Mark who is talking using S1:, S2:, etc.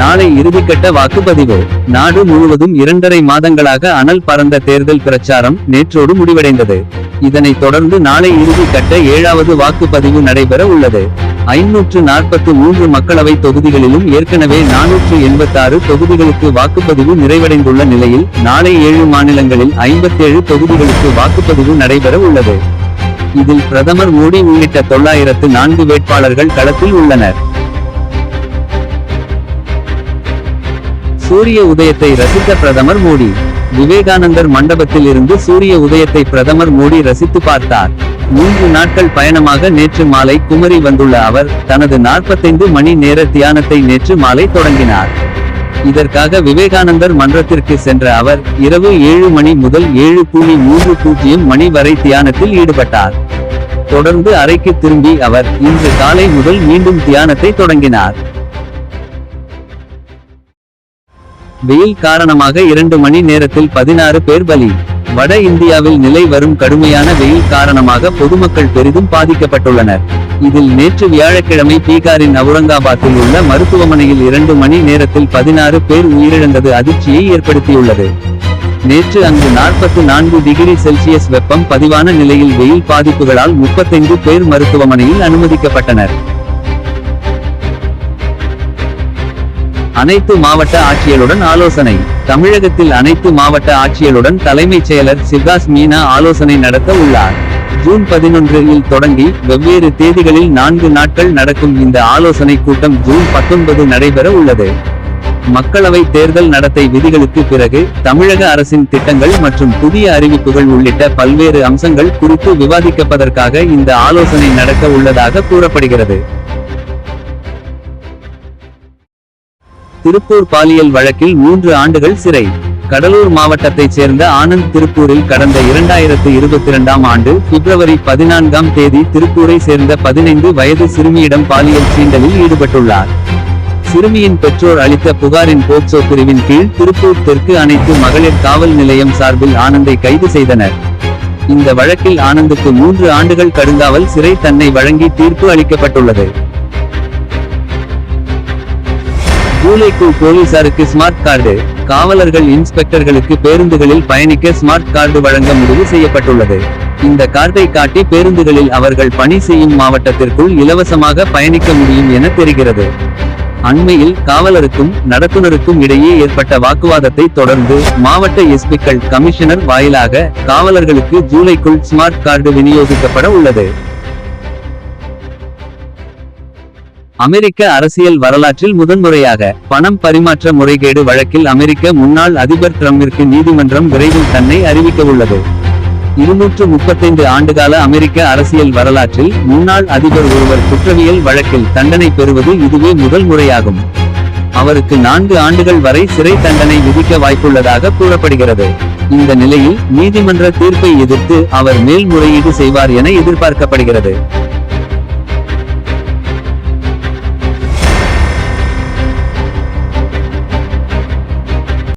S1: நாளை இறுதிக்கட்ட வாக்குப்பதிவு. நாடு முழுவதும் இரண்டரை மாதங்களாக அனல் பறந்த தேர்தல் பிரச்சாரம் நேற்றோடு முடிவடைந்தது. இதனைத் தொடர்ந்து நாளை இறுதிக்கட்ட ஏழாவது வாக்குப்பதிவு நடைபெற உள்ளது. ஐநூற்று நாற்பத்து மூன்று மக்களவை தொகுதிகளிலும் ஏற்கனவே நானூற்று எண்பத்தாறு தொகுதிகளுக்கு வாக்குப்பதிவு நிறைவடைந்துள்ள நிலையில் நாளை ஏழு மாநிலங்களில் ஐம்பத்தேழு தொகுதிகளுக்கு வாக்குப்பதிவு நடைபெற உள்ளது. இதில் பிரதமர் மோடி உள்ளிட்ட தொள்ளாயிரத்து நான்கு வேட்பாளர்கள் களத்தில் உள்ளனர். சூரிய உதயத்தை ரசித்த பிரதமர் மோடி. விவேகானந்தர் மண்டபத்தில் இருந்து சூரிய உதயத்தை பிரதமர் மோடி ரசித்து பார்த்தார். மூன்று நாட்கள் பயணமாக நேற்று மாலை குமரி வந்துள்ள அவர் தனது நாற்பத்தைந்து மணி நேர தியானத்தை நேற்று மாலை தொடங்கினார். இதற்காக விவேகானந்தர் மன்றத்திற்கு சென்ற அவர் இரவு ஏழு மணி முதல் ஏழு புள்ளி மூன்று பூஜ்ஜியம் மணி வரை தியானத்தில் ஈடுபட்டார். தொடர்ந்து அறைக்கு திரும்பி அவர் இன்று காலை முதல் மீண்டும் தியானத்தை தொடங்கினார். வெயில் காரணமாக இரண்டு மணி நேரத்தில் பதினாறு பேர் பலி. வட இந்தியாவில் நிலை வரும் கடுமையான வெயில் காரணமாக பொதுமக்கள் பெரிதும் பாதிக்கப்பட்டுள்ளனர். இதில் நேற்று வியாழக்கிழமை பீகாரின் அவுரங்காபாத்தில் உள்ள மருத்துவமனையில் இரண்டு மணி நேரத்தில் பதினாறு பேர் உயிரிழந்தது அதிர்ச்சியை ஏற்படுத்தியுள்ளது. நேற்று அங்கு நாற்பத்து நான்கு டிகிரி செல்சியஸ் வெப்பம் பதிவான நிலையில் வெயில் பாதிப்புகளால் முப்பத்தைந்து பேர் மருத்துவமனையில் அனுமதிக்கப்பட்டனர். அனைத்து மாவட்ட ஆட்சியருடன் ஆலோசனை. தமிழகத்தில் அனைத்து மாவட்ட ஆட்சியருடன் தலைமைச் செயலர் சிவாஸ் மீனா ஆலோசனை நடத்த உள்ளார். ஜூன் பதினொன்றில் தொடங்கி வெவ்வேறு தேதிகளில் நான்கு நாட்கள் நடக்கும் இந்த ஆலோசனை கூட்டம் ஜூன் பத்தொன்பது நடைபெற உள்ளது. மக்களவை தேர்தல் நடத்தை விதிகளுக்கு பிறகு தமிழக அரசின் திட்டங்கள் மற்றும் புதிய அறிவிப்புகள் உள்ளிட்ட பல்வேறு அம்சங்கள் குறித்து விவாதிக்கப்பதற்காக இந்த ஆலோசனை நடக்க உள்ளதாக கூறப்படுகிறது. திருப்பூர் பாலியல் வழக்கில் மூன்று ஆண்டுகள் சிறை. கடலூர் மாவட்டத்தைச் சேர்ந்த ஆனந்த் திருப்பூரில் கடந்த இரண்டாயிரத்து இருபத்தி இரண்டாம் ஆண்டு பிப்ரவரி பதினான்காம் தேதி திருப்பூரை சேர்ந்த பதினைந்து வயது சிறுமியிடம் பாலியல் சீண்டலில் ஈடுபட்டுள்ளார். சிறுமியின் பெற்றோர் அளித்த புகாரின் போக்சோ பிரிவின் கீழ் திருப்பூர் தெற்கு அனைத்து மகளிர் காவல் நிலையம் சார்பில் ஆனந்தை கைது செய்தனர். இந்த வழக்கில் ஆனந்துக்கு மூன்று ஆண்டுகள் கடுங்காவல் சிறை தன்னை வழங்கி தீர்ப்பு அளிக்கப்பட்டுள்ளது. ஜூலைக்குள் போலீசாருக்கு ஸ்மார்ட் கார்டு காவலர்கள் இன்ஸ்பெக்டர்களுக்கு பேருந்துகளில் பயணிக்க ஸ்மார்ட் கார்டு வழங்க முடிவு செய்யப்பட்டுள்ளது. இந்த கார்டை காட்டி பேருந்துகளில் அவர்கள் பணி செய்யும் மாவட்டத்திற்குள் இலவசமாக பயணிக்க முடியும் என தெரிகிறது. அண்மையில் காவலருக்கும் நடத்துனருக்கும் இடையே ஏற்பட்ட வாக்குவாதத்தை தொடர்ந்து மாவட்ட எஸ்பிக்கள் கமிஷனர் வாயிலாக காவலர்களுக்கு ஜூலைக்குள் ஸ்மார்ட் கார்டு விநியோகிக்கப்பட உள்ளது. அமெரிக்க அரசியல் வரலாற்றில் முதன்முறையாக பணம் பரிமாற்ற முறைகேடு வழக்கில் அமெரிக்க முன்னாள் அதிபர் ட்ரம்பிற்கு நீதிமன்றம் விரைவில் தன்னை அறிவிக்கவுள்ளது இருநூற்று முப்பத்தைந்து ஆண்டுகால அமெரிக்க அரசியல் வரலாற்றில் முன்னாள் அதிபர் ஒருவர் குற்றவியல் வழக்கில் தண்டனை பெறுவது இதுவே முதல் முறையாகும். அவருக்கு நான்கு ஆண்டுகள் வரை சிறை தண்டனை விதிக்க வாய்ப்புள்ளதாக கூறப்படுகிறது. இந்த நிலையில் நீதிமன்ற தீர்ப்பை எதிர்த்து அவர் மேல்முறையீடு செய்வார் என எதிர்பார்க்கப்படுகிறது.